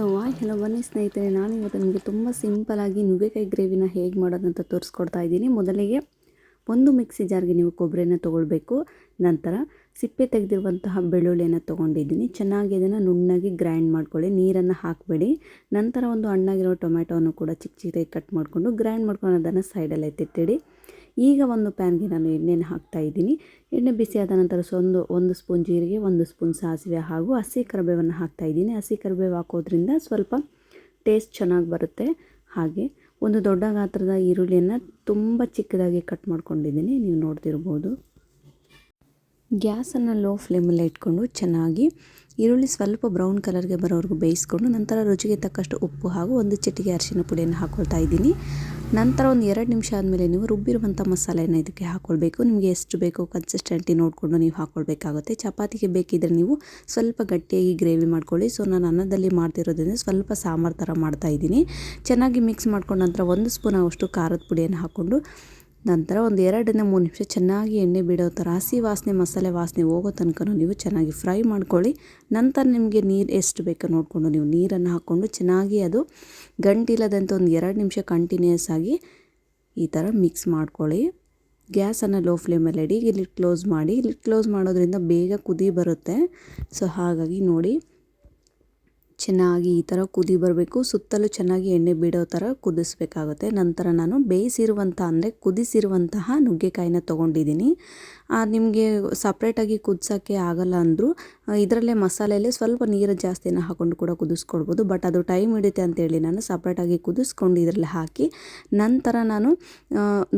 So Y hello ಬನ್ನಿ ಸ್ನೇಹಿತರೆ. ನಾನು ಇವತ್ತು ನಿಮಗೆ ತುಂಬ ಸಿಂಪಲಾಗಿ ನುಗ್ಗೆಕಾಯಿ ಗ್ರೇವಿನ ಹೇಗೆ ಮಾಡೋದಂತ ತೋರಿಸ್ಕೊಡ್ತಾ ಇದ್ದೀನಿ. ಮೊದಲಿಗೆ ಒಂದು ಮಿಕ್ಸಿ ಜಾರ್ಗೆ ನೀವು ಕೊಬ್ಬರಿನ ತೊಗೊಳ್ಬೇಕು. ನಂತರ ಸಿಪ್ಪೆ ತೆಗೆದಿರುವಂತಹ ಬೆಳ್ಳುಳ್ಳಿಯನ್ನು ತೊಗೊಂಡಿದ್ದೀನಿ. ಚೆನ್ನಾಗಿ ಅದನ್ನು ನುಣ್ಣಗೆ ಗ್ರೈಂಡ್ ಮಾಡ್ಕೊಳ್ಳಿ. ನೀರನ್ನು ಹಾಕಬೇಡಿ. ನಂತರ ಒಂದು ಹಣ್ಣಾಗಿರೋ ಟೊಮೆಟೊವನ್ನು ಕೂಡ ಚಿಕ್ಕ ಚಿಕ್ಕದಾಗಿ ಕಟ್ ಮಾಡಿಕೊಂಡು ಗ್ರೈಂಡ್ ಮಾಡ್ಕೊಂಡು ಅದನ್ನು ಸೈಡಲ್ಲಿ ಎತ್ತಿಟ್ಟಿಡಿ. ಈಗ ಒಂದು ಪ್ಯಾನ್ಗೆ ನಾನು ಎಣ್ಣೆನ ಹಾಕ್ತಾ ಇದ್ದೀನಿ. ಎಣ್ಣೆ ಬಿಸಿ ಆದ ನಂತರ ಒಂದು ಒಂದು ಸ್ಪೂನ್ ಜೀರಿಗೆ, ಒಂದು ಸ್ಪೂನ್ ಸಾಸಿವೆ ಹಾಗೂ ಹಸಿ ಕರಿಬೇವನ್ನು ಹಾಕ್ತಾ ಇದ್ದೀನಿ. ಹಸಿ ಕರಿಬೇವು ಹಾಕೋದ್ರಿಂದ ಸ್ವಲ್ಪ ಟೇಸ್ಟ್ ಚೆನ್ನಾಗಿ ಬರುತ್ತೆ. ಹಾಗೆ ಒಂದು ದೊಡ್ಡ ಗಾತ್ರದ ಈರುಳ್ಳಿಯನ್ನು ತುಂಬ ಚಿಕ್ಕದಾಗಿ ಕಟ್ ಮಾಡ್ಕೊಂಡಿದ್ದೀನಿ. ನೀವು ನೋಡ್ತಿರ್ಬೋದು. ಗ್ಯಾಸನ್ನು ಲೋ ಫ್ಲೇಮಲ್ಲಿ ಇಟ್ಕೊಂಡು ಚೆನ್ನಾಗಿ ಈರುಳ್ಳಿ ಸ್ವಲ್ಪ ಬ್ರೌನ್ ಕಲರ್ಗೆ ಬರೋವರೆಗೂ ಬೇಯಿಸ್ಕೊಂಡು ನಂತರ ರುಚಿಗೆ ತಕ್ಕಷ್ಟು ಉಪ್ಪು ಹಾಗೂ ಒಂದು ಚಿಟಿಕೆ ಅರಿಶಿನ ಪುಡಿಯನ್ನು ಹಾಕ್ಕೊಳ್ತಾ ಇದ್ದೀನಿ. ನಂತರ ಒಂದು ಎರಡು ನಿಮಿಷ ಆದಮೇಲೆ ನೀವು ರುಬ್ಬಿರುವಂಥ ಮಸಾಲೆಯನ್ನು ಇದಕ್ಕೆ ಹಾಕ್ಕೊಳ್ಬೇಕು ನಿಮಗೆ ಎಷ್ಟು ಬೇಕೋ ಕನ್ಸಿಸ್ಟೆಂಟಿ ನೋಡಿಕೊಂಡು ನೀವು ಹಾಕ್ಕೊಳ್ಬೇಕಾಗುತ್ತೆ ಚಪಾತಿಗೆ ಬೇಕಿದ್ದರೆ ನೀವು ಸ್ವಲ್ಪ ಗಟ್ಟಿಯಾಗಿ ಗ್ರೇವಿ ಮಾಡ್ಕೊಳ್ಳಿ. ಸೊ ನಾನು ಅನ್ನದಲ್ಲಿ ಮಾಡ್ತಿರೋದ್ರಿಂದ ಸ್ವಲ್ಪ ಸಾಂಬಾರು ಥರ ಮಾಡ್ತಾಯಿದ್ದೀನಿ ಚೆನ್ನಾಗಿ ಮಿಕ್ಸ್ ಮಾಡ್ಕೊಂಡು ನಂತರ ಒಂದು ಸ್ಪೂನ್ ಅಷ್ಟು ಖಾರದ ಪುಡಿಯನ್ನು ಹಾಕ್ಕೊಂಡು ನಂತರ ಒಂದು ಎರಡರಿಂದ ಮೂರು ನಿಮಿಷ ಚೆನ್ನಾಗಿ ಎಣ್ಣೆ ಬಿಡೋ ಥರ ಹಸಿ ವಾಸನೆ, ಮಸಾಲೆ ವಾಸನೆ ಹೋಗೋ ತನಕ ನೀವು ಚೆನ್ನಾಗಿ ಫ್ರೈ ಮಾಡ್ಕೊಳ್ಳಿ. ನಂತರ ನಿಮಗೆ ನೀರು ಎಷ್ಟು ಬೇಕೋ ನೋಡಿಕೊಂಡು ನೀವು ನೀರನ್ನು ಹಾಕ್ಕೊಂಡು ಚೆನ್ನಾಗಿ ಅದು ಗಂಟಿಲ್ಲದಂತೆ ಒಂದು ಎರಡು ನಿಮಿಷ ಕಂಟಿನ್ಯೂಸ್ ಆಗಿ ಈ ಥರ ಮಿಕ್ಸ್ ಮಾಡ್ಕೊಳ್ಳಿ. ಗ್ಯಾಸನ್ನು ಲೋ ಫ್ಲೇಮಲ್ಲಿ ಇಡಿ ಇಲ್ಲಿ ಕ್ಲೋಸ್ ಮಾಡಿ ಇಲ್ಲಿ ಕ್ಲೋಸ್ ಮಾಡೋದ್ರಿಂದ ಬೇಗ ಕುದಿ ಬರುತ್ತೆ. ಸೊ ಹಾಗಾಗಿ ನೋಡಿ ಚೆನ್ನಾಗಿ ಈ ಥರ ಕುದಿ ಬರಬೇಕು. ಸುತ್ತಲೂ ಚೆನ್ನಾಗಿ ಎಣ್ಣೆ ಬಿಡೋ ಥರ ಕುದಿಸ್ಬೇಕಾಗುತ್ತೆ. ನಂತರ ನಾನು ಬೇಯಿಸಿರುವಂಥ, ಅಂದರೆ ಕುದಿಸಿರುವಂತಹ ನುಗ್ಗೆಕಾಯಿನ ತೊಗೊಂಡಿದ್ದೀನಿ. ನಿಮಗೆ ಸಪ್ರೇಟಾಗಿ ಕುದಿಸೋಕ್ಕೆ ಆಗಲ್ಲ ಅಂದರೂ ಇದರಲ್ಲೇ ಮಸಾಲೆಯಲ್ಲೇ ಸ್ವಲ್ಪ ನೀರು ಜಾಸ್ತಿನ ಹಾಕ್ಕೊಂಡು ಕೂಡ ಕುದಿಸ್ಕೊಡ್ಬೋದು. ಬಟ್ ಅದು ಟೈಮ್ ಹಿಡಿತೆ ಅಂತೇಳಿ ನಾನು ಸಪ್ರೇಟಾಗಿ ಕುದಿಸ್ಕೊಂಡು ಇದರಲ್ಲಿ ಹಾಕಿ, ನಂತರ ನಾನು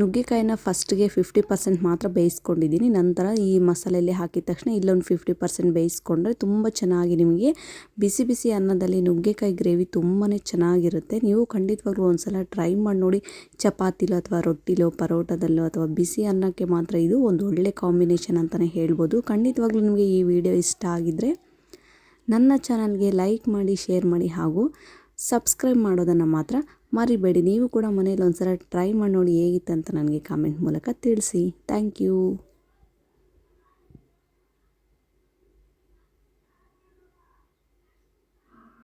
ನುಗ್ಗೆಕಾಯಿನ ಫಸ್ಟ್ಗೆ ಫಿಫ್ಟಿ ಪರ್ಸೆಂಟ್ ಮಾತ್ರ ಬೇಯಿಸ್ಕೊಂಡಿದ್ದೀನಿ. ನಂತರ ಈ ಮಸಾಲೆಯಲ್ಲಿ ಹಾಕಿದ ತಕ್ಷಣ ಇಲ್ಲೊಂದು ಫಿಫ್ಟಿ ಪರ್ಸೆಂಟ್ ಬೇಯಿಸ್ಕೊಂಡ್ರೆ ತುಂಬ ಚೆನ್ನಾಗಿ ನಿಮಗೆ ಬಿಸಿ ಬಿಸಿ ಅನ್ನದಲ್ಲಿ ನುಗ್ಗೆಕಾಯಿ ಗ್ರೇವಿ ತುಂಬಾ ಚೆನ್ನಾಗಿರುತ್ತೆ. ನೀವು ಖಂಡಿತವಾಗ್ಲೂ ಒಂದು ಸಲ ಟ್ರೈ ಮಾಡಿ ನೋಡಿ, ಚಪಾತಿಲೋ ಅಥವಾ ರೊಟ್ಟಿಲೋ, ಪರೋಟದಲ್ಲೋ ಅಥವಾ ಬಿಸಿ ಅನ್ನಕ್ಕೆ ಮಾತ್ರ ಇದು ಒಂದು ಒಳ್ಳೆ ಕಾಂಬಿನೇಷನ್ ಅಂತಲೇ ಹೇಳ್ಬೋದು. ಖಂಡಿತವಾಗ್ಲೂ ನಿಮಗೆ ಈ ವಿಡಿಯೋ ಇಷ್ಟ ಆಗಿದ್ದರೆ ನನ್ನ ಚಾನಲ್ಗೆ ಲೈಕ್ ಮಾಡಿ, ಶೇರ್ ಮಾಡಿ ಹಾಗೂ ಸಬ್ಸ್ಕ್ರೈಬ್ ಮಾಡೋದನ್ನು ಮಾತ್ರ ಮರಿಬೇಡಿ. ನೀವು ಕೂಡ ಮನೇಲಿ ಒಂದು ಸಲ ಟ್ರೈ ಮಾಡಿ ನೋಡಿ ಹೇಗಿತ್ತು ಅಂತ ನನಗೆ ಕಾಮೆಂಟ್ ಮೂಲಕ ತಿಳಿಸಿ. Thank you.